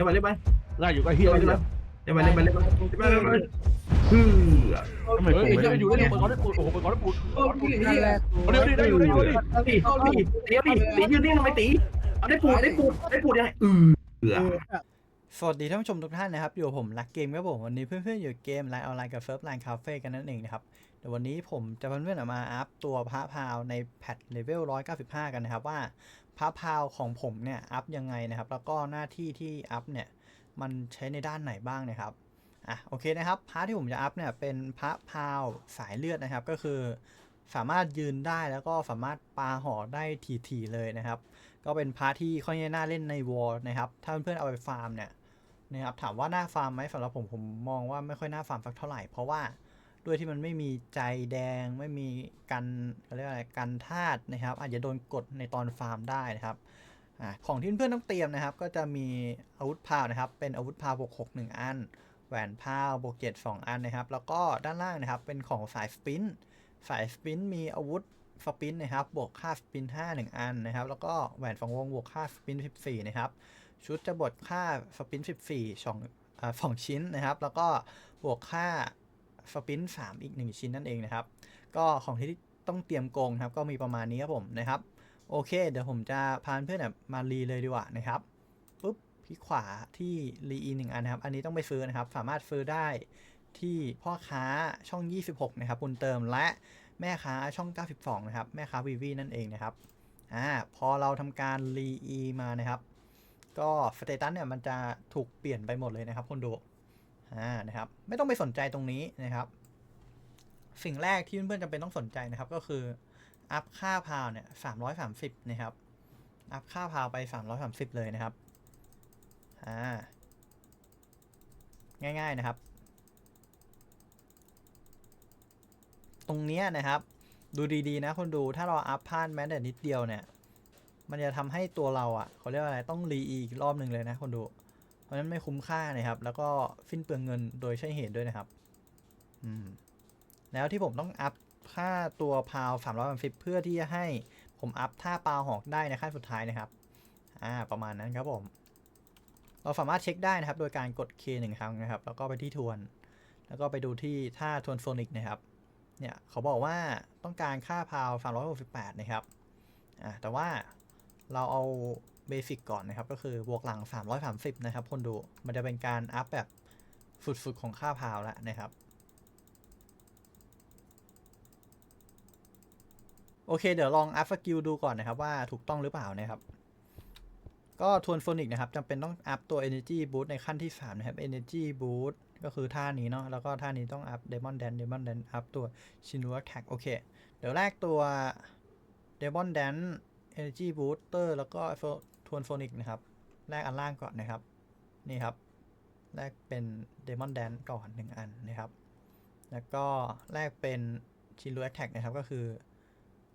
ล่นไปเล่นไปง่ายอยู่ก็เฮียเล่นเลยไปเล่นไปเล่นไปเล่นไปเล่นไปเล่นไปฮือทำไมผมไม่ได้อยู่ได้เปิดก่อนได้ปูดโอ้โหเปิดก่อนได้ปูดโอ้ยนั่นแหละเดี๋ยวดิได้อยู่ได้อยู่ดิตีตีตีตีตียืนนิ่งทำไมตีเอาได้ปูดได้ปูดได้ปูดยังไงอือสวัสดีท่านผู้ชมทุกท่านนะครับ อยู่กับผมลักเกมครับผม วันนี้เพื่อนๆ อยู่เกมไลน์ออนไลน์กับเฟิร์สไลน์คาเฟ่กันนั่นเองนะครับเดี๋ยววันนี้ผมจะเพื่อนๆมาอัพตัวพระพาวในแพทเลเวล195 กันนะครับว่า พระพาวของผมเนี่ยอัพยังไงนะครับ แล้วก็หน้าที่ที่อัพเนี่ยมันใช้ในด้านไหนบ้างนะครับอะโอเคนะครับพระที่ผมจะอัพเนี่ยเป็นพระพาวสายเลือดนะครับ ก็คือสามารถยืนได้แล้วก็สามารถปาหอได้ทีๆเลยนะครับ ก็เป็นพาร์ทที่ค่อนข้างน่าเล่นในวอลนะครับ ถ้าเพื่อนๆเอาไปฟาร์มเนี่ยนะครับถามว่าน่าฟาร์มไหมสำหรับผมผมมองว่าไม่ค่อยน่าฟาร์มสักเท่าไหร่เพราะว่า ด้วยที่มันไม่มีใจแดง ไม่มีกันเขาเรียกอะไรกันธาตุนะครับ อาจจะโดนกดในตอนฟาร์มได้นะครับอของที่เพื่อนต้องเตรียมนะครับ ก็จะมีอาวุธพาวนะครับ เป็นอาวุธพาวบวกหกหนึ่งอัน แหวนพาวบวกเจ็ดสองอันนะครับ แล้วก็ด้านล่างนะครับเป็นของสายสปินสายสปินมีอาวุธสปินนะครับ บวกค่าสปิน5 1 อันนะครับ แล้วก็แหวนฝังวงบวกค่าสปิน14 นะครับ ชุดจะบวกค่าสปิน14สองอ่าสองชิ้นนะครับ แล้วก็บวกค่า สปิน3อีก 1 ชิ้นนั่นเองนะครับ ก็ของที่ต้องเตรียมโกงครับ ก็มีประมาณนี้ครับผมนะครับ โอเค เดี๋ยวผมจะพาเพื่อนมารีเลยดีกว่านะครับปุ๊บพลิกขวาที่รีอีหนึ่งอันนะครับ อันนี้ต้องไปซื้อนะครับ สามารถซื้อได้ที่พ่อค้าช่อง 26 นะครับคุณเติมและแม่ค้าช่อง 92 นะครับ แม่ค้าวีวีนั่นเองนะครับอ่าพอเราทำการรีอีมานะครับ ก็สเตตัสเนี่ยมันจะถูกเปลี่ยนไปหมดเลยนะครับคนดู อ่านะครับ ไม่ต้องไปสนใจตรงนี้นะครับ สิ่งแรกที่เพื่อนๆจำเป็นต้องสนใจนะครับ ก็คืออัพค่าพาวเนี่ย330นะครับ อัพค่าพาวไป330เลยนะครับ อ่า ง่ายๆนะครับ ตรงเนี้ยนะครับ ดูดีๆนะคนดูถ้าเราอัพพลาดแม้แต่นิดเดียวเนี่ย มันจะทำให้ตัวเราอะเขาเรียกว่าอะไรต้องรีอีกรอบหนึ่งเลยนะคนดู ราะฉะนั้นไม่คุ้มค่านะครับ แล้วก็ฟินเปลืองเงินโดยใช่เหตุด้วยนะครับ อืม แล้วที่ผมต้องอัพค่าตัวพาวสามร้อยสิบเพื่อที่จะให้ผมอัพท่าปลาหอกได้ในขั้นสุดท้ายนะครับ อ่า ประมาณนั้นครับผม เราสามารถเช็คได้นะครับ โดยการกด K หนึ่งครั้งนะครับ แล้วก็ไปที่ทวน แล้วก็ไปดูที่ท่าทวนโฟนิกนะครับ เนี่ย เขาบอกว่าต้องการค่าพาว368นะครับ อ่าแต่ว่าเราเอา เบสิกก่อนนะครับ ก็คือบวกหลัง 330 นะครับคนดู มันจะเป็นการอัพแบบสุดๆ ของค่าพาวแล้วนะครับ โอเค เดี๋ยวลองอัพสกิลดูก่อนนะครับ ว่าถูกต้องหรือเปล่านะครับ ก็ทวนโฟนิกนะครับจำเป็นต้องอัพตัว Energy Boost ในขั้นที่ 3 นะครับ Energy Boost ก็คือท่านี้เนาะแล้วก็ท่านี้ต้องอัพ Demon Dance Demon Dance อัพตัวชิน u ั t แท็กโอเค เดี๋ยวแรกตัว Demon Dance Energy Booster แล้วก็ ทวนโฟนิกนะครับแรกอันล่างก่อนนะครับ นี่ครับแรกเป็น Demon Dance ก่อน 1 อันนะครับ แล้วก็แรกเป็นชิน u ั t แท็กนะครับ ก็คือ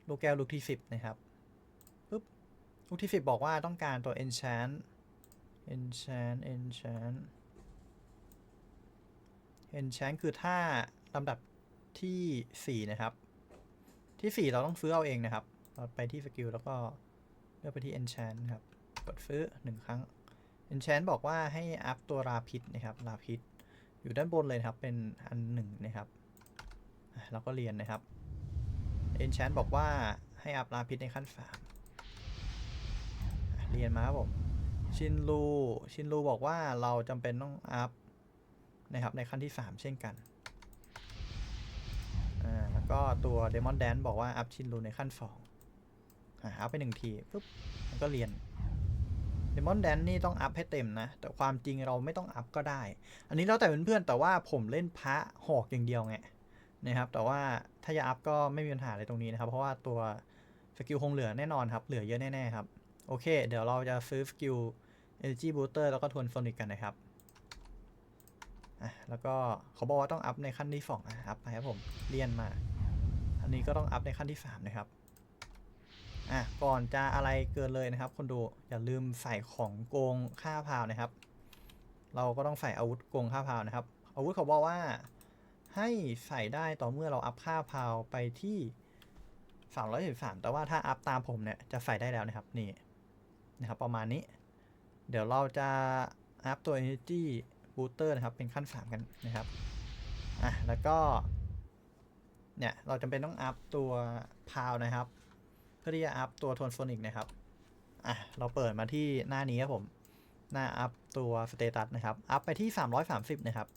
ลูกแก้วลูกที่ 10 นะครับปุ๊บลูกที่ 10 บอกว่าต้องการตัว enchant enchant enchant enchant คือถ้าลำดับที่ 4 นะครับ ที่ 4 เราต้องซื้อเอาเองนะครับ เราไปที่สกิลแล้วก็เลือกไปที่ enchant ครับ กดซื้อ1ครั้ง enchant บอกว่าให้อัพตัวราพิษนะครับราพิษอยู่ด้านบนเลยครับเป็นอันหนึ่งนะครับเราก็เรียนนะครับ enchant บอกว่าให้อัพราพิษในขั้น3เรียนมาครับผมชินรูชินรูบอกว่าเราจำเป็นต้องอัพนะครับในขั้นที่ 3 เช่นกันอ่าแล้วก็ตัวเดมอนแดนบอกว่าอัพชินรูในขั้น2อ่าอัพไปหนึ่งทีปุ๊บแล้วก็เรียน เดมอนแดนนี่ต้องอัพให้เต็มนะ แต่ความจริงเราไม่ต้องอัพก็ได้ อันนี้แล้วแต่เพื่อนๆแต่ว่าผมเล่นพระหอกอย่างเดียวไงนะครับ แต่ว่าถ้าจะอัพก็ไม่มีปัญหาอะไรตรงนี้นะครับ เพราะว่าตัวสกิลคงเหลือแน่นอนครับ เหลือเยอะแน่ๆครับ โอเค เดี๋ยวเราจะซื้อสกิล Energy Booster แล้วก็ทวนโฟนิกกันนะครับอะแล้วก็เขาบอกว่าต้องอัพในขั้นที่สองอะอัพไปครับผมเลี่ยนมา อันนี้ก็ต้องอัพในขั้นที่ 3 นะครับ อะก่อนจะอะไรเกินเลยนะครับ คนดูอย่าลืมใส่ของโกงค่าพาวนะครับ เราก็ต้องใส่อาวุธโกงค่าพาวนะครับ อาวุธเขาบอกว่าให้ใส่ได้ต่อเมื่อเราอัพค่าพาวไปที่313แต่ว่าถ้าอัพตามผมเนี่ยจะใส่ได้แล้วนะครับนี่นะครับ ประมาณนี้ เดี๋ยวเราจะอัพตัว energy booster นะครับ เป็นขั้น 3 กันนะครับอะแล้วก็เนี่ยเราจำเป็นต้องอัพตัวพาวนะครับ พื่อที่จะอัพตัวโทนโฟนิกนะครับ อะ เราเปิดมาที่หน้านี้ครับผม หน้าอัพตัวสเตตัสนะครับ อัพไปที่ 330 นะครับ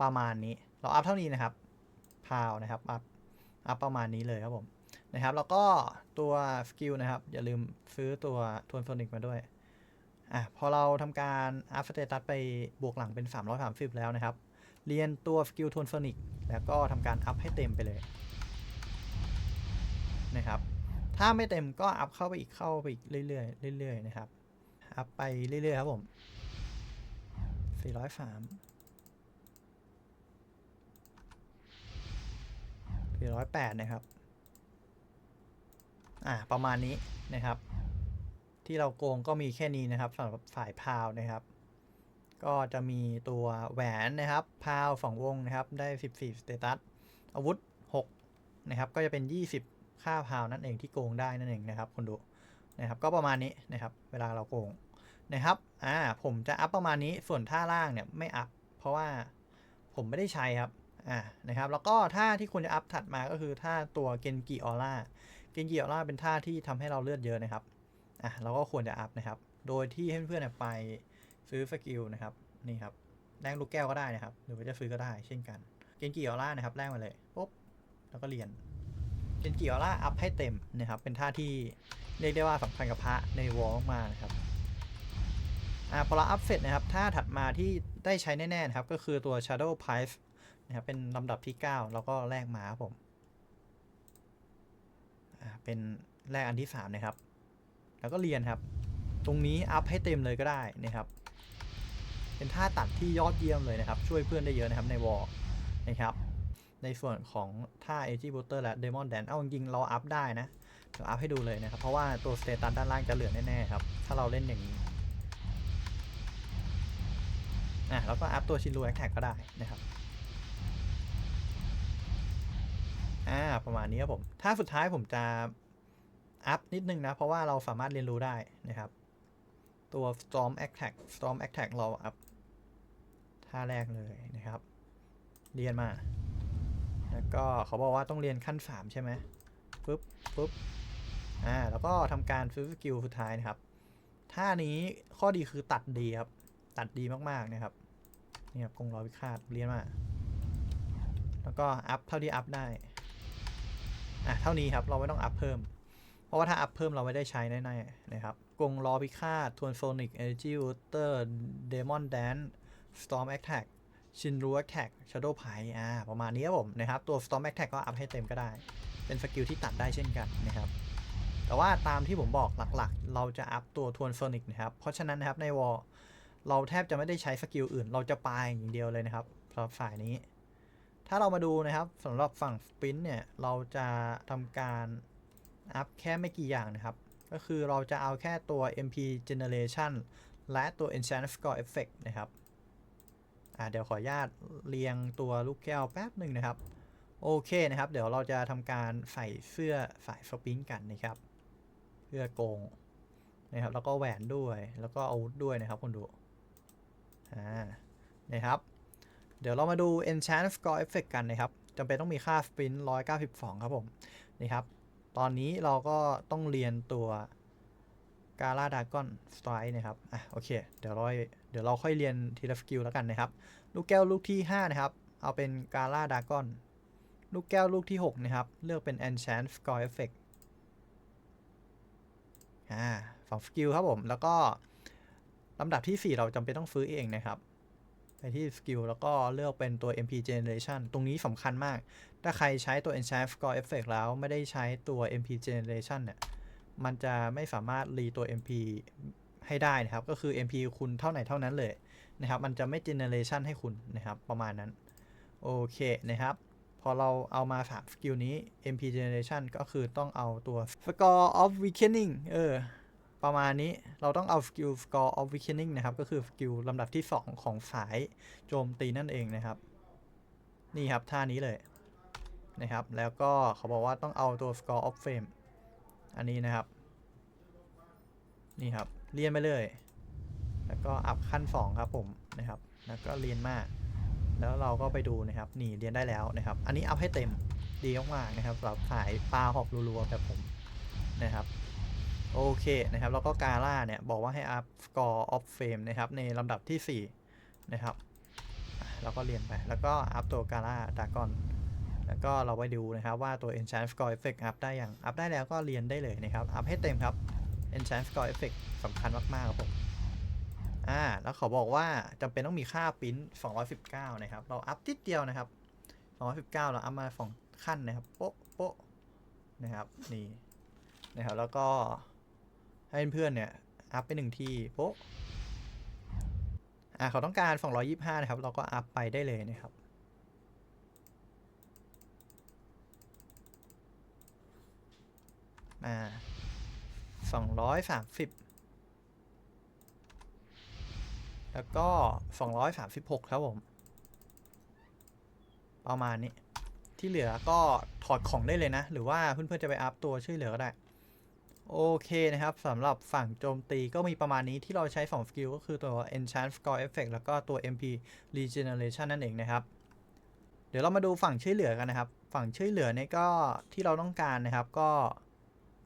ประมาณนี้ เราอัพเท่านี้นะครับพาวนะครับ อัพ อัพประมาณนี้เลยครับผม นะครับ แล้วก็ตัวสกิลนะครับ อย่าลืมซื้อตัวทวนโซนิกมาด้วย อะ พอเราทำการอัพสเตตัสไปบวกหลังเป็น 330 แล้วนะครับ เรียนตัวสกิลโทนโซนิกแล้วก็ทำการอัพให้เต็มไปเลยนะครับ ถ้าไม่เต็มก็อัพเข้าไปอีกเข้าไปอีกเรื่อยๆเรื่อยๆนะครับ อัพไปเรื่อยๆครับผม 403 408 นะครับ อ่า ประมาณนี้นะครับ ที่เราโกงก็มีแค่นี้นะครับสำหรับฝ่ายพาวนะครับ ก็จะมีตัวแหวนนะครับพาวสองวงนะครับได้ 14สเตตัสอาวุธ6นะครับก็จะเป็น 20 ค่าพาวนั่นเองที่โกงได้นั่นเองนะครับคนดูนะครับก็ประมาณนี้นะครับเวลาเราโกงนะครับอ่าผมจะอัพประมาณนี้ส่วนท่าล่างเนี่ยไม่อัพเพราะว่าผมไม่ได้ใช้ครับอ่านะครับแล้วก็ท่าที่ควรจะอัพถัดมาก็คือท่าตัวเกนกิออร่าเกนกิออร่าเป็นท่าที่ทำให้เราเลือดเยอะนะครับอะเราก็ควรจะอัพนะครับโดยที่ให้เพื่อนๆไป ซื้อสกิลนะครับนี่ครับแรงลูกแก้วก็ได้นะครับ หรือว่าจะซื้อก็ได้เช่นกัน เกนกิออร่านะครับแรงมาเลยปุ๊บแล้วก็เรียนเกนกิออร่าอัพให้เต็มนะครับ เป็นท่าที่เรียกได้ว่าสำคัญกับพระในวอลมากนะครับอ่าพอเราอัพเสร็จนะครับท่าถัดมาที่ได้ใช้แน่ๆนะครับ ก็คือตัว Shadow Price นะครับเป็นลำดับที่ 9 แล้วก็แลกมาครับผมอ่าเป็นแรกอันที่ 3 นะครับ แล้วก็เรียนครับ ตรงนี้อัพให้เต็มเลยก็ได้นะครับ เป็นท่าตัดที่ยอดเยี่ยมเลยนะครับ ช่วยเพื่อนได้เยอะนะครับในวอลนะครับในส่วนของท่า a g b o o t e r และ Demon Dance เอาจริงเราอัพได้นะเดี๋ยวอัพให้ดูเลยนะครับ เพราะว่าตัวสเตตัสด้านล่างจะเหลือแน่ๆครับ ถ้าเราเล่นอย่างนี้อะแล้วก็อัพตัวชินรูแอคแท็กก็ได้นะครับอ่าประมาณนี้ครับผม ถ้าสุดท้ายผมจะอัพนิดนึงนะ เพราะว่าเราสามารถเรียนรู้ได้นะครับ ตัว storm attack storm attack เราอัพ ท่าแรกเลยนะครับ เรียนมา แล้วก็เขาบอกว่าต้องเรียนขั้น 3 ใช่ไหมปุ๊บปุ๊บอ่าแล้วก็ทำการซื้อสกิลสุดท้ายนะครับท่านี้ข้อดีคือตัดดีครับ ตัดดีมากๆนะครับนี่ครับกงร้อยวิคาตเรียนมา แล้วก็อัพเท่าที่อัพได้อะเท่านี้ครับเราไม่ต้องอัพเพิ่ม เพราะว่าถ้าอัพเพิ่มเราไม่ได้ใช้แน่ๆนะครับกงล้อพิฆาตทวนโซนิกเอเนจีวอเตอร์เดมอนแดน สตอร์มแอคแท็กชินรูแอคแท็กชาร์โดไพอ่าประมาณนี้ครับผมนะครับ ตัว Storm Attack ก็อัพให้เต็มก็ได้ เป็นสกิลที่ตัดได้เช่นกันนะครับ แต่ว่าตามที่ผมบอกหลักๆ เราจะอัพตัวทวนโซนิกนะครับ เพราะฉะนั้นนะครับในวอลเราแทบจะไม่ได้ใช้สกิลอื่น เราจะปาอย่างเดียวเลยนะครับสำหรับฝ่ายนี้ ถ้าเรามาดูนะครับสำหรับฝั่งสปรินต์เนี่ยเราจะทำการอัพแค่ไม่กี่อย่างนะครับ ก็คือเราจะเอาแค่ตัว MP Generation และตัว Enchant Score Effect นะครับ อ่าเดี๋ยวขออนุญาตเรียงตัวลูกแก้วแป๊บหนึ่งนะครับ โอเคนะครับ เดี๋ยวเราจะทำการใส่เสื้อสายสปริงกันนะครับ เพื่อโกงนะครับ แล้วก็แหวนด้วยแล้วก็อาวุธด้วยนะครับคุณดูอ่านะครับ เดี๋ยวเรามาดู Enchant Score Effect กันนะครับจำเป็นต้องมีค่า Sprint 192 ครับผม นี่ครับ ตอนนี้เราก็ต้องเรียนตัว กาลาดากอนสไตร์นะครับ อะโอเค เดี๋ยวเราเดี๋ยวเราค่อยเรียนทีละสกิลแล้วกันนะครับ ลูกแก้วลูกที่ 5 นะครับ เอาเป็นกาลาดากอน ลูกแก้วลูกที่ 6 นะครับ เลือกเป็น Enchant Score Effect อ่าสองสกิลครับผม แล้วก็ลำดับที่ 4 เราจำเป็นต้องซื้อเองนะครับ ไปที่สกิลแล้วก็เลือกเป็นตัว MP Generation ตรงนี้สำคัญมาก ถ้าใครใช้ตัว Enchant Score Effect แล้วไม่ได้ใช้ตัว MP Generation เนี่ย มันจะไม่สามารถรีตัว MP ให้ได้นะครับ ก็คือ MP คุณเท่าไหนเท่านั้นเลยนะครับ มันจะไม่ generation ให้คุณนะครับ ประมาณนั้น โอเคนะครับ พอเราเอามา3สกิลนี้ MP generation ก็คือต้องเอาตัว score of weakening เออ ประมาณนี้เราต้องเอาสกิล score of weakening นะครับ ก็คือสกิลลำดับที่ 2 ของสายโจมตีนั่นเองนะครับ นี่ครับท่านี้เลยนะครับ แล้วก็เขาบอกว่าต้องเอาตัว score of fame อันนี้นะครับ นี่ครับเรียนไปเลย แล้วก็อัพขั้น 2 ครับผมนะครับ แล้วก็เรียนมาก แล้วเราก็ไปดูนะครับ นี่เรียนได้แล้วนะครับ อันนี้อัพให้เต็มดีมากๆนะครับสำหรับสายปลาหอกรัวๆแบบผมนะครับโอเคนะครับ แล้วก็กาล่าเนี่ยบอกว่าให้อัพ score of fame นะครับ ในลำดับที่ 4 นะครับเราก็เรียนไป แล้วก็อัพตัวกาล่าดากอน แล้วก็เราไปดูนะครับว่าตัว enchant score effect อัพได้อย่างอัพได้แล้วก็เรียนได้เลยนะครับ อัพให้เต็มครับ enchant score effect สำคัญมากๆครับผมอ่าแล้วเขาบอกว่าจำเป็นต้องมีค่าปริ้น219 นะครับ เราอัพติดเดียวนะครับ 219 เราอัพมาสองขั้นนะครับ โป๊ะโป๊ะนะครับนี่นะครับแล้วก็ให้เพื่อนๆเนี่ยอัพไปหนึ่งทีโป๊ะอ่าเขาต้องการ 225 นะครับ เราก็อัพไปได้เลยนะครับ อ่า230แล้วก็236ครับผม ประมาณนี้ ที่เหลือก็ถอดของได้เลยนะ หรือว่าเพื่อนๆจะไปอัพตัวช่วยเหลือก็ได้ โอเคนะครับสำหรับฝั่งโจมตีก็มีประมาณนี้ที่เราใช้2สกิลก็คือตัว Enchant Score Effect แล้วก็ตัว MP Regeneration นั่นเองนะครับ เดี๋ยวเรามาดูฝั่งช่วยเหลือกันนะครับ ฝั่งช่วยเหลือเนี่ยก็ที่เราต้องการนะครับก็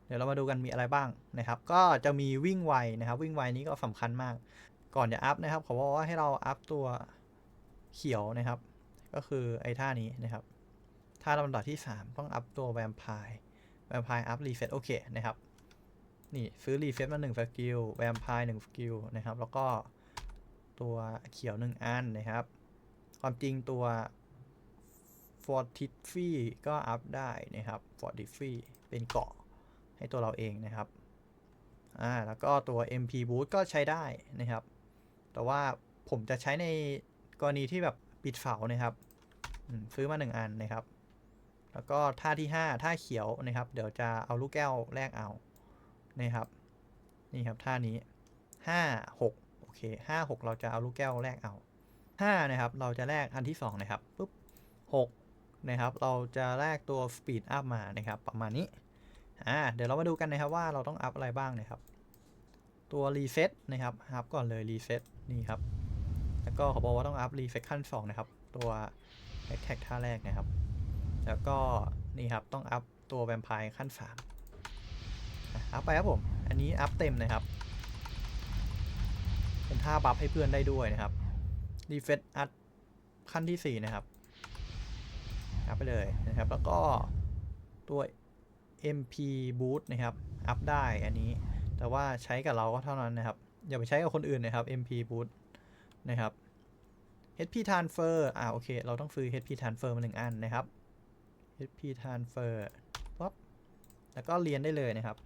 เดี๋ยวเรามาดูกันมีอะไรบ้างนะครับ ก็จะมีวิ่งไวนะครับวิ่งไวนี้ก็สำคัญมาก ก่อนจะอัพนะครับเขาบอกว่าให้เราอัพตัวเขียวนะครับ ก็คือไอ้ท่านี้นะครับท่าลำดับที่ 3 ต้องอัพตัวแวมไพร์แวมไพร์อัพรีเฟตโอเคนะครับนี่ซื้อรีเฟตมา1สกิลแวมไพร์1สกิลนะครับแล้วก็ตัวเขียว 1 อันนะครับ ความจริงตัว f o r t i f y ก็อัพได้นะครับ f o r t i f y เป็นเกาะ ให้ตัวเราเองนะครับอ่าแล้วก็ตัว MP Boost ก็ใช้ได้นะครับ แต่ว่าผมจะใช้ในกรณีที่แบบปิดเสานะครับซื้อมา 1 อันนะครับ แล้วก็ท่าที่ 5 ท่าเขียวนะครับ เดี๋ยวจะเอาลูกแก้วแลกเอานะครับ นี่ครับท่านี้ 5 6 โอเค 5 6 เราจะเอาลูกแก้วแลกเอา 5 นะครับ เราจะแลกอันที่ 2 นะครับปุ๊บ6นะครับ เราจะแลกตัว Speed Up มานะครับ ประมาณนี้ อ่าเดี๋ยวเรามาดูกันนะครับว่าเราต้องอัพอะไรบ้างนะครับ ตัวรีเซ็ตนะครับอัพก่อนเลยรีเซ็ตนี่ครับ แล้วก็เขาบอกว่าต้องอัพรีเซ็ตขั้น2นะครับ ตัวแท็กท่าแรกนะครับ แล้วก็นี่ครับต้องอัพตัวแวมไพร์ขั้น3อัพไปครับผม อันนี้อัพเต็มนะครับ เป็นท่าบัฟให้เพื่อนได้ด้วยนะครับรีเฟซอัพขั้นที่ 4 นะครับอัพไปเลยนะครับ แล้วก็ตัว MP Boost นะครับ อัพได้อันนี้ แต่ว่าใช้กับเราก็เท่านั้นนะครับ อย่าไปใช้กับคนอื่นนะครับ MP Boost นะครับ HP Transfer อ่าโอเค เราต้องซื้อ HP Transfer มาหนึ่งอันนะครับ HP Transfer ปั๊บแล้วก็เรียนได้เลยนะครับ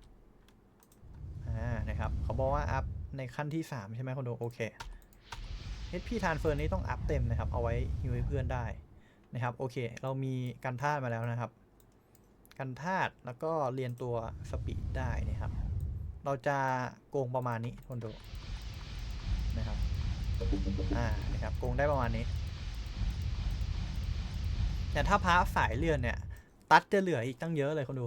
อ่า นะครับ เขาบอกว่าอัพในขั้นที่ 3 ใช่ไหมคนดู โอเค HP Transfer นี้ต้องอัพเต็มนะครับ เอาไว้ฮิวให้เพื่อนได้นะครับ โอเค เรามีกันท่ามาแล้วนะครับ กันธาตุแล้วก็เรียนตัวสปีดได้นะครับ เราจะโกงประมาณนี้คนดูนะครับอ่านะครับโกงได้ประมาณนี้ แต่ถ้าพระสายเลื่อนเนี่ย ตัดจะเหลืออีกตั้งเยอะเลยคนดู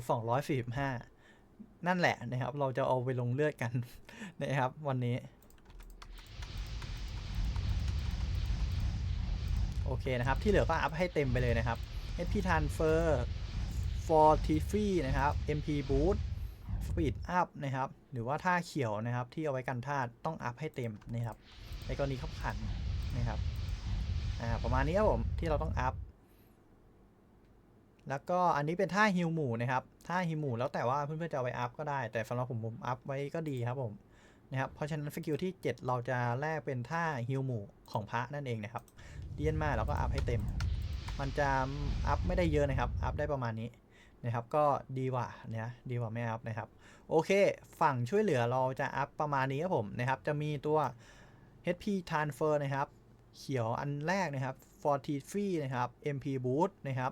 245 นั่นแหละนะครับ เราจะเอาไปลงเลือดกันนะครับ วันนี้โอเคนะครับ ที่เหลือก็อัพให้เต็มไปเลยนะครับ HP Transfer for t f r e e นะครับ MP Boost Speed Up นะครับ หรือว่าท่าเขียวนะครับ ที่เอาไว้กันธาตุต้องอัพให้เต็มนะครับ ในกรณีขับขันนะครับอ่าประมาณนี้ครับผมที่เราต้องอัพ แล้วก็อันนี้เป็นท่าฮิวหมู่นะครับท่าฮิวหมู่แล้วแต่ว่าเพื่อนๆจะเอาไปอัพก็ได้ แต่สำหรับผมผมอัพไว้ก็ดีครับผมนะครับเพราะฉะนั้นสกิลที่ 7 เราจะแลกเป็นท่าฮิวหมู่ของพระนั่นเองนะครับเลียนมาแล้วก็อัพให้เต็ม มันจะอัพไม่ได้เยอะนะครับ อัพได้ประมาณนี้ นะครับก็ดีกว่าเนี่ยดีกว่าไม่อัพนะครับ โอเค ฝั่งช่วยเหลือเราจะอัพประมาณนี้ครับผมนะครับ จะมีตัว HP Transfer นะครับ เขียวอันแรกนะครับ43นะครับ MP Boost นะครับ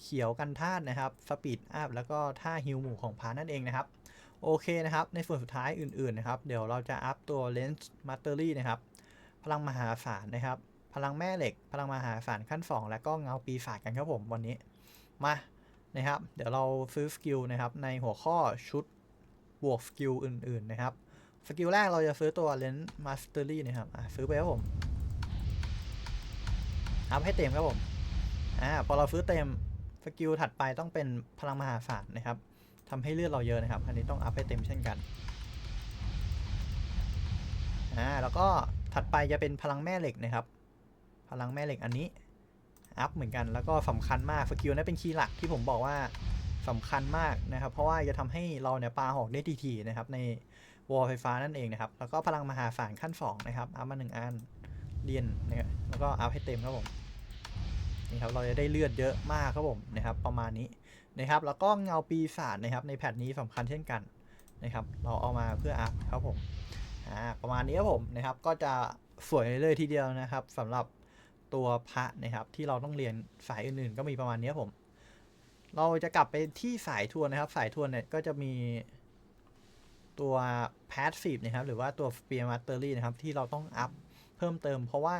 เขียวกันธาตุนะครับ Speed Up แล้วก็ท่าฮิวหมู่ของพานั่นเองนะครับ โอเคนะครับ ในส่วนสุดท้ายอื่นๆนะครับ เดี๋ยวเราจะอัพตัว Lens Mastery นะครับ พลังมหาศาลนะครับ พลังแม่เหล็ก พลังมหาศาลขั้น 2 แล้วก็เงาปีศาจกันครับผมวันนี้ มา นะครับ เดี๋ยวเราซื้อสกิลนะครับในหัวข้อชุดบวกสกิลอื่นๆนะครับ สกิลแรกเราจะซื้อตัวเลนส์มาสเตอรี่นะครับซื้อไปครับผมอัพให้เต็มครับผมอ่าพอเราซื้อเต็มสกิลถัดไปต้องเป็นพลังมหาศาลนะครับทำให้เลือดเราเยอะนะครับ อันนี้ต้องอัพให้เต็มเช่นกันอ่าแล้วก็ถัดไปจะเป็นพลังแม่เหล็กนะครับ พลังแม่เหล็กอันนี้ อัพเหมือนกันแล้วก็สำคัญมากสกิลนี้เป็นคีย์หลักที่ผมบอกว่าสำคัญมากนะครับ เพราะว่าจะทำให้เราเนี่ยปาหอกได้ทีๆนะครับ ในวอลไฟฟ้านั่นเองนะครับ แล้วก็พลังมหาศาลขั้น 2 นะครับ อัพมาหนึ่งอันเรียนนะครับแล้วก็อัพให้เต็มครับผมนี่ครับเราจะได้เลือดเยอะมากครับผมนะครับประมาณนี้นะครับ แล้วก็เงาปีศาจนะครับ ในแพทนี้สำคัญเช่นกันนะครับ เราเอามาเพื่ออัพครับผมอ่าประมาณนี้ครับผมนะครับ ก็จะสวยเลยทีเดียวนะครับสำหรับ ตัวพระนะครับ ที่เราต้องเรียนสายอื่นๆ ก็มีประมาณนี้ผม เราจะกลับไปที่สายทวนนะครับ สายทวนเนี่ยก็จะมีตัว passive นะครับ หรือว่าตัว spear mastery นะครับ ที่เราต้องอัพเพิ่มเติม เพราะว่า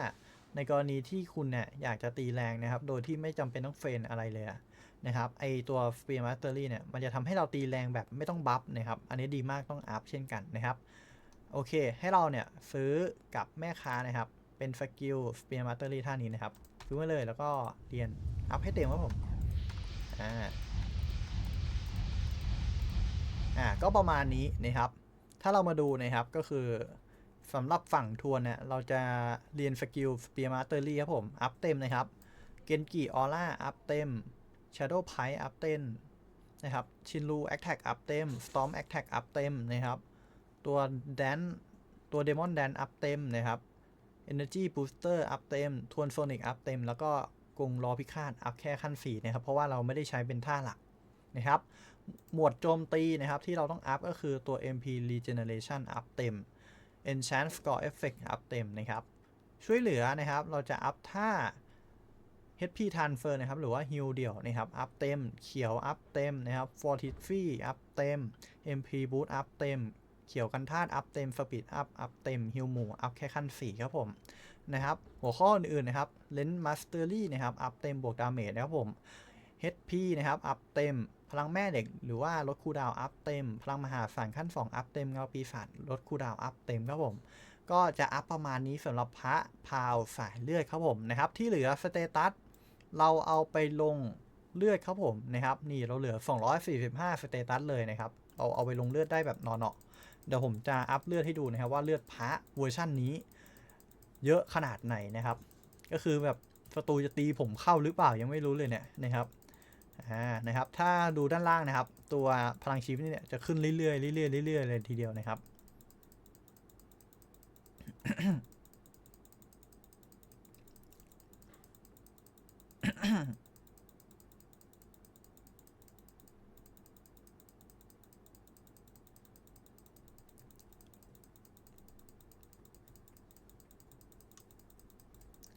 ในกรณีที่คุณเนี่ยอยากจะตีแรงนะครับ โดยที่ไม่จำเป็นต้องเฟรนอะไรเลยนะครับ ไอตัว spear mastery เนี่ย มันจะทำให้เราตีแรงแบบไม่ต้องบัฟนะครับ อันนี้ดีมากต้องอัพเช่นกันนะครับ โอเค ให้เราเนี่ยซื้อกับแม่ค้านะครับ เป็นสกิล spear mastery ท่านี้นะครับซื้อมาเลยแล้วก็เรียนอัพให้เต็มครับผมอ่าอ่าก็ประมาณนี้นะครับ ถ้าเรามาดูนะครับก็คือสำหรับฝั่งทวนเนี่ยเราจะเรียนสกิลสเปียร์มาสเตอรี่ครับผม อัพเต็มนะครับเกนกิออร่าอัพเต็ม Shadow p i อัพเต็มนะครับชินลูแอคแท็กอัพเต็มสตอมแอคแท็กอัพเต็มนะครับ ตัวแดนตัวเดมอนแดนอัพเต็มนะครับ Energy Booster อัพเต็มทวนโซนิกอัพเต็ม แล้วก็กรงล้อพิฆาตอัพแค่ขั้น4นะครับ เพราะว่าเราไม่ได้ใช้เป็นท่าหลักนะครับ หมวดโจมตีนะครับที่เราต้องอัพก็คือตัว MP Regeneration อัพเต็ม Enchant Score Effect อัพเต็มนะครับ ช่วยเหลือนะครับเราจะอัพท่า HP Transfer นะครับ หรือว่า Heal เดี่ยวนะครับ อัพเต็ม เขียวอัพเต็มนะครับ Fortitude อัพเต็ม MP Boost อัพเต็ม เขียวกันธาตุอัพเต็ม Speed อัพอัพเต็ม Heal หมูอัพแค่ขั้น 4 ครับผมนะครับหัวข้ออื่นๆนะครับ Lens Mastery นะครับอัพเต็มบวกดาเมจนะครับผม HP นะครับอัพเต็มพลังแม่เหล็กหรือว่าลดคูดาวอัพเต็ม พลังมหาศาลขั้น 2 อัพเต็มเงาปีศาจลดคูดาวอัพเต็มครับผม ก็จะอัพประมาณนี้สำหรับพระพาวสายเลือดครับผมนะครับ ที่เหลือสเตตัสเราเอาไปลงเลือดครับผมนะครับ นี่เราเหลือ 245 สเตตัสเลยนะครับ เราเอาไปลงเลือดได้แบบนอนๆ เดี๋ยวผมจะอัพเลือดให้ดูนะครับว่าเลือดพระเวอร์ชั่นนี้ เยอะขนาดไหนนะครับ ก็คือแบบศัตรูจะตีผมเข้าหรือเปล่ายังไม่รู้เลยเนี่ยนะครับอ่านะครับ ถ้าดูด้านล่างนะครับ ตัวพลังชีพนี่เนี่ยจะขึ้นเรื่อยๆเรื่อยๆเรื่อยๆเลยทีเดียวนะครับ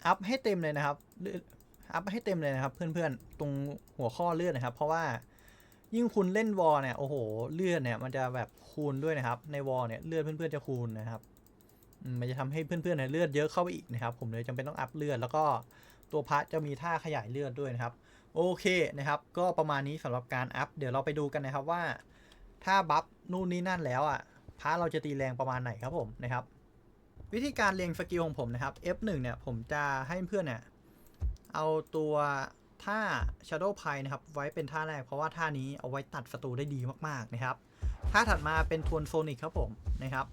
อัพให้เต็มเลยนะครับอัพให้เต็มเลยนะครับ เพื่อนๆ ตรงหัวข้อเลือดนะครับ เพราะว่ายิ่งคุณเล่นวอลเนี่ยโอ้โหเลือดเนี่ยมันจะแบบคูณด้วยนะครับ ในวอลเนี่ยเลือดเพื่อนๆจะคูณนะครับมันจะทำให้เพื่อนๆเนี่ยเลือดเยอะเข้าไปอีกนะครับ ผมเลยจำเป็นต้องอัพเลือด แล้วก็ตัวพระจะมีท่าขยายเลือดด้วยนะครับ โอเคนะครับ ก็ประมาณนี้สำหรับการอัพเดี๋ยวเราไปดูกันนะครับว่า ถ้าบัฟนู่นนี่นั่นแล้วอะพระเราจะตีแรงประมาณไหนครับผมนะครับ วิธีการเรียงสกิลของผมนะครับ F1 เนี่ยผมจะให้เพื่อนเนี่ยเอาตัวท่า Shadow p i นะครับ ไว้เป็นท่าแรก เพราะว่าท่านี้เอาไว้ตัดศัตรูได้ดีมากๆนะครับท่าถัดมาเป็นทวนโซนิกครับผมนะครับ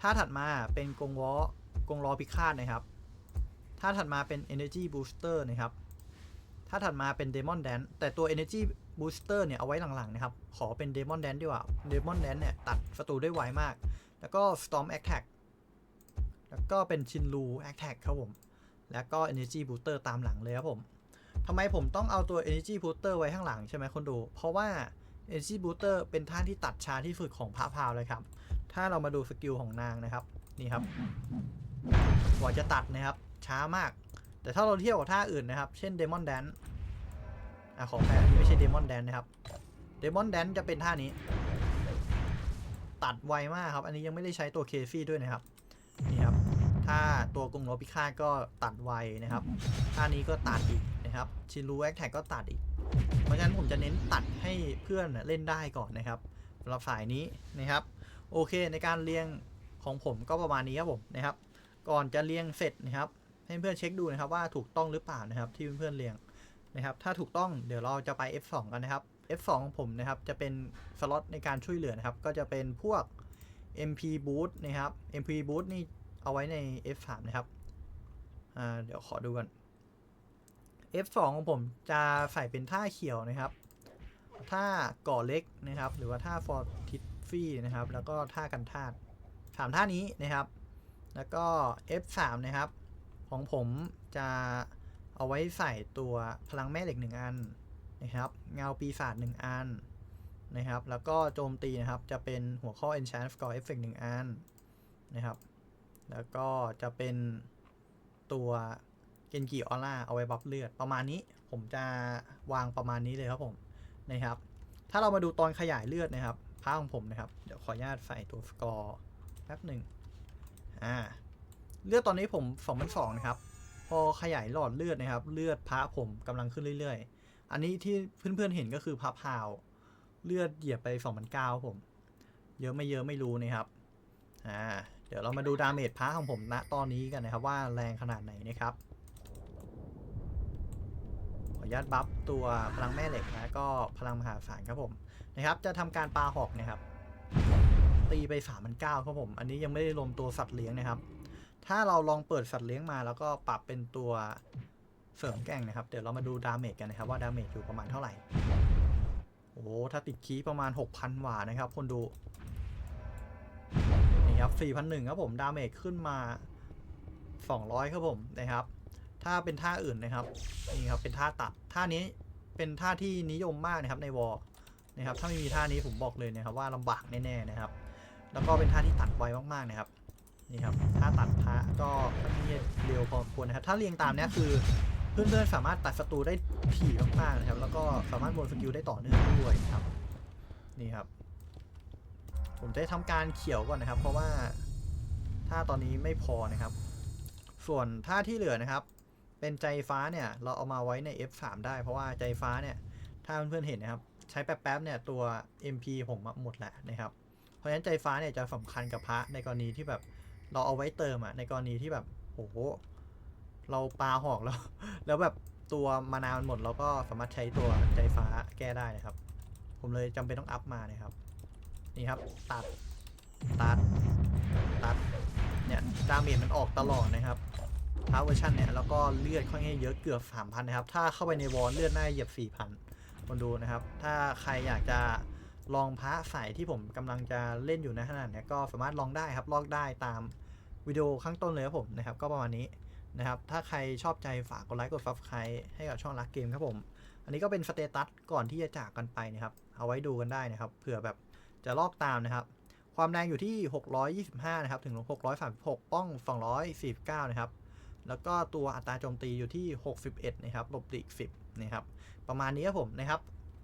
ท่าถัดมาเป็นกงวอกงล้อพิฆาตนะครับท่าถัดมาเป็น Energy Booster นะครับท่าถัดมาเป็น Demon Dance แต่ตัว Energy Booster เนี่ยเอาไว้หลังๆนะครับขอเป็น Demon Dance ดีกว่า Demon Dance เนี่ยตัดศัตรูได้ไวมาก แล้วก็ Storm Attack แล้วก็เป็นชินลูแอคแท็กครับผม แล้วก็ Energy Booster ตามหลังเลยครับผมทำไมผมต้องเอาตัว Energy Booster ไว้ข้างหลังใช่ไหมคนดู เพราะว่า Energy Booster เป็นท่าที่ตัดชาที่สุดของพระพาวเลยครับ ถ้าเรามาดูสกิลของนางนะครับ นี่ครับกว่าจะตัดนะครับ ช้ามาก แต่ถ้าเราเทียบกับท่าอื่นนะครับ เช่น Demon Dance อะของแปลนี่ไม่ใช่ Demon Dance นะครับ Demon Dance จะเป็นท่านี้ ตัดไวมากครับ อันนี้ยังไม่ได้ใช้ตัวเคซี่ด้วยนะครับ นี่ครับ ถ้าตัวกรุงโรพิฆาตก็ตัดไวนะครับท่านี้ก็ตัดอีกนะครับ ชินรูแอคแท็กก็ตัดอีก เพราะฉะนั้นผมจะเน้นตัดให้เพื่อนเล่นได้ก่อนนะครับสำหรับฝ่ายนี้นะครับ โอเคในการเรียงของผมก็ประมาณนี้ครับผมนะครับ ก่อนจะเรียงเสร็จนะครับ ให้เพื่อนเช็คดูนะครับว่าถูกต้องหรือเปล่านะครับที่เพื่อนเรียงนะครับ ถ้าถูกต้องเดี๋ยวเราจะไป F2 กันนะครับ F2 ของผมนะครับจะเป็นสล็อตในการช่วยเหลือนะครับ ก็จะเป็นพวก MP Boost นะครับ MP Boost นี่ เอาไว้ใน F3 นะครับ อ่า เดี๋ยวขอดูกัน F2 ของผมจะใส่เป็นท่าเขียวนะครับ ท่าก่อเล็กนะครับ หรือว่าท่า for t i t f y นะครับ แล้วก็ท่ากันธาตุสามท่านี้นะครับ แล้วก็ F3 นะครับ ของผมจะเอาไว้ใส่ตัวพลังแม่เหล็กหนึ่งอันนะครับ เงาปีศาจหนึ่งอันนะครับ แล้วก็โจมตีนะครับ จะเป็นหัวข้อ enchant score effect หนึ่งอันนะครับ แล้วก็จะเป็นตัวเกนกิออร่าเอาไว้บัฟเลือดประมาณนี้ ผมจะวางประมาณนี้เลยครับผมนะครับ ถ้าเรามาดูตอนขยายเลือดนะครับพาของผมนะครับ เดี๋ยวขออนุญาตใส่ตัวสกอร์แป๊บหนึ่งอ่าเลือดตอนนี้ผม2,002นะครับ พอขยายหลอดเลือดนะครับ เลือดพระผมกำลังขึ้นเรื่อยๆ อันนี้ที่เพื่อนๆเห็นก็คือพระพาว เลือดเหยียบไป2,009ผม เยอะไม่เยอะไม่รู้นะครับ อ่า ดี๋ยวเรามาดูดาเมจพระของผมณตอนนี้กันนะครับว่าแรงขนาดไหนนะครับ ขออนุญาตบัฟตัวพลังแม่เหล็กแล้วก็พลังมหาศาลครับผมนะครับ จะทำการปาหอกนะครับ ตีไป3 0 0ครับผม อันนี้ยังไม่ได้รวมตัวสัตว์เลี้ยงนะครับ ถ้าเราลองเปิดสัตว์เลี้ยงมา แล้วก็ปรับเป็นตัวเสริมแก่งนะครับ เดี๋ยวเรามาดูดาเมจกันนะครับว่าดาเมจอยู่ประมาณเท่าไหร่โอ้โหถ้าติดคีประมาณ 6,000หว่านะครับ คนดู นี่ครับ4,001ครับผม ดาเมจขึ้นมา 200 ครับผมนะครับ ถ้าเป็นท่าอื่นนะครับ นี่ครับ เป็นท่าตัด ท่านี้เป็นท่าที่นิยมมากนะครับในวอลนะครับ ถ้าไม่มีท่านี้ผมบอกเลยนะครับว่าลำบากแน่ๆนะครับ แล้วก็เป็นท่าที่ตัดไวมากๆนะครับ นี่ครับถ้าตัดพระก็ค่อนข้างจะเร็วพอควรนะครับ ถ้าเรียงตามนี้คือเพื่อนๆสามารถตัดศัตรูได้ถี่มากๆนะครับ แล้วก็สามารถวนสกิลได้ต่อเนื่องด้วยนะครับ นี่ครับ ผมจะทำการเขียวก่อนนะครับ เพราะว่าถ้าตอนนี้ไม่พอนะครับ ส่วนท่าที่เหลือนะครับ เป็นใจฟ้าเนี่ยเราเอามาไว้ใน F3 ได้เพราะว่าใจฟ้าเนี่ยถ้าเพื่อนๆเห็นนะครับ ใช้แป๊บๆเนี่ยตัว MP ผมหมดแหละนะครับ เพราะฉะนั้นใจฟ้าเนี่ยจะสำคัญกับพระในกรณีที่แบบเราเอาไว้เติมอะในกรณีที่แบบโอ้โหเราปาหอกแล้ว แล้วแบบตัวมานามันหมดเราก็สามารถใช้ตัวใจฟ้าแก้ได้นะครับ ผมเลยจำเป็นต้องอัพมานะครับ นี่ครับ ตัด ตัด ตัด เนี่ย ดาเมจมันออกตลอดนะครับท้าเวอร์ชันเนี่ย แล้วก็เลือดค่อนข้างเยอะเกือบ 3,000 นะครับ ถ้าเข้าไปในวอลเลือดน่าจะเหยียบ 4,000คนดูนะครับ ถ้าใครอยากจะลองพระใส่ที่ผมกำลังจะเล่นอยู่ในขนาดเนี้ยก็สามารถลองได้ครับ ลอกได้ตามวิดีโอข้างต้นเลยครับผมนะครับ ก็ประมาณนี้นะครับ ถ้าใครชอบใจฝากกดไลค์กด subscribe ให้กับช่องรักเกมครับผม อันนี้ก็เป็นสเตตัสก่อนที่จะจากกันไปนะครับ เอาไว้ดูกันได้นะครับ เผื่อแบบ จะลอกตามนะครับ ความแรงอยู่ที่ 625 นะครับ ถึง 636 ป้อง 249 นะครับ แล้วก็ตัวอัตราโจมตีอยู่ที่ 61 นะครับ หลบหลีก 10 นะครับ ประมาณนี้ครับผมนะครับ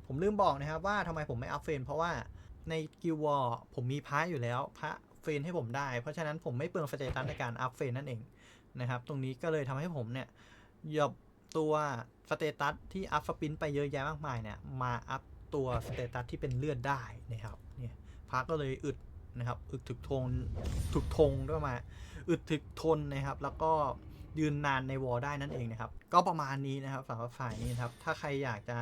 ผมลืมบอกนะครับว่าทำไมผมไม่อัพเฟนเพราะว่าในกิววอร์ผมมีพระอยู่แล้วพระเฟนให้ผมได้ เพราะฉะนั้นผมไม่เปลืองสเตตัสในการอัพเฟนนั่นเองนะครับ ตรงนี้ก็เลยทำให้ผมเนี่ยหยบตัวสเตตัสที่อัพสปินไปเยอะแยะมากมายเนี่ย มาอัพ ตัวสเตตัสที่เป็นเลือดได้นะครับเนี่ยพระก็เลยอึดนะครับอึดถึกทนถึกทงด้วยมาอึดถึกทนนะครับ แล้วก็ยืนนานในวอลได้นั่นเองนะครับ ก็ประมาณนี้นะครับสำหรับฝ่ายนี้นครับถ้าใครอยากจะ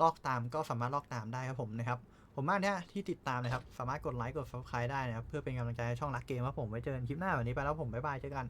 ลอกตามก็สามารถลอกตามได้ครับผมนะครับผมมากเนี่ยที่ติดตามนะครับ สามารถกดไลค์กด subscribe ได้นะครับ เพื่อเป็นกำลังใจให้ช่องรักเกมครับผมไว้เจอกันคลิปหน้าวันนี้ไปแล้วผมบ๊ายบายเจอกัน